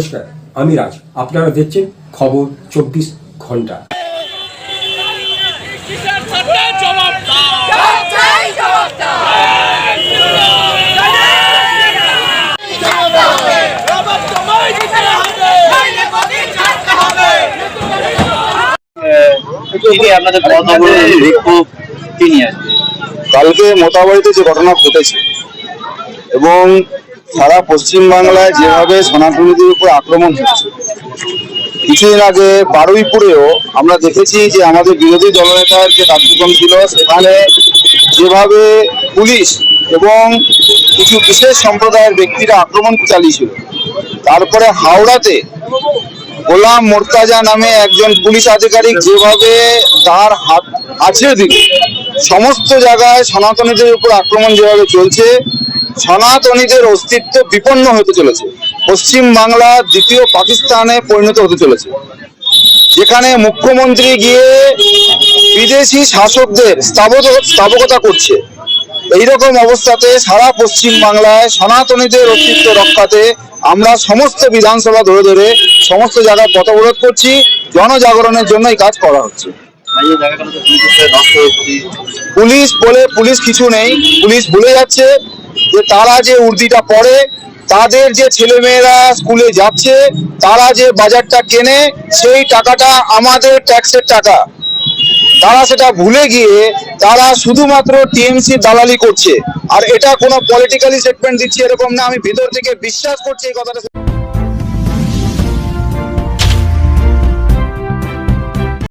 নমস্কার আমি রাজ। আপনারা দেখছেন খবর চব্বিশ ঘণ্টা। আপনাদের বিক্ষোভ কালকে মোতাবাড়িতে যে ঘটনা ঘটেছে এবং সারা পশ্চিম বাংলায় যেভাবে সনাতনীদের উপর আক্রমণ হচ্ছে, কিছুদিন আগে বারুইপুরেও আমরা দেখেছি যে আমাদের বিরোধী দলনেতার যে কার্যক্রম ছিল, সেখানে যেভাবে পুলিশ এবং কিছু বিশেষ সম্প্রদায়ের ব্যক্তিরা আক্রমণ চালিয়েছিল, তারপরে হাওড়াতে গোলাম মোর্তাজা নামে একজন পুলিশ আধিকারিক যেভাবে তার হাত আছে দিল, সমস্ত জায়গায় সনাতনীদের উপর আক্রমণ যেভাবে চলছে সনাতনীদের অস্তিত্ব বিপন্ন হতে চলেছে। পশ্চিম বাংলা দ্বিতীয় পাকিস্তানে পরিণত হতে চলেছে। যেখানে মুখ্যমন্ত্রী গিয়ে বিদেশি শাসকদের স্থাবক- স্থাপকতা করছে। এইরকম অবস্থাতে সারা পশ্চিম বাংলায় সনাতনীদের অস্তিত্ব রক্ষাতে আমরা সমস্ত বিধানসভা ধরে ধরে সমস্ত জায়গায় পথ অবরোধ করছি। জনজাগরণের জন্য এই কাজ করা হচ্ছে। পুলিশ বলে, পুলিশ কিছু নেই। পুলিশ ভুলে যাচ্ছে। যে তারা যে উর্দিটা পরে তাদের যে ছেলেমেয়েরা স্কুলে যাচ্ছে, তারা যে বাজারটা কেনে, সেই টাকাটা আমাদের ট্যাক্সের টাকা। তারা সেটা ভুলে গিয়ে তারা শুধুমাত্র টিএমসি দালালি করছে। আর এটা কোনো পলিটিক্যালি স্টেটমেন্ট দিচ্ছে এরকম না, আমি ভিতর থেকে বিশ্বাস করছি এই কথাটা।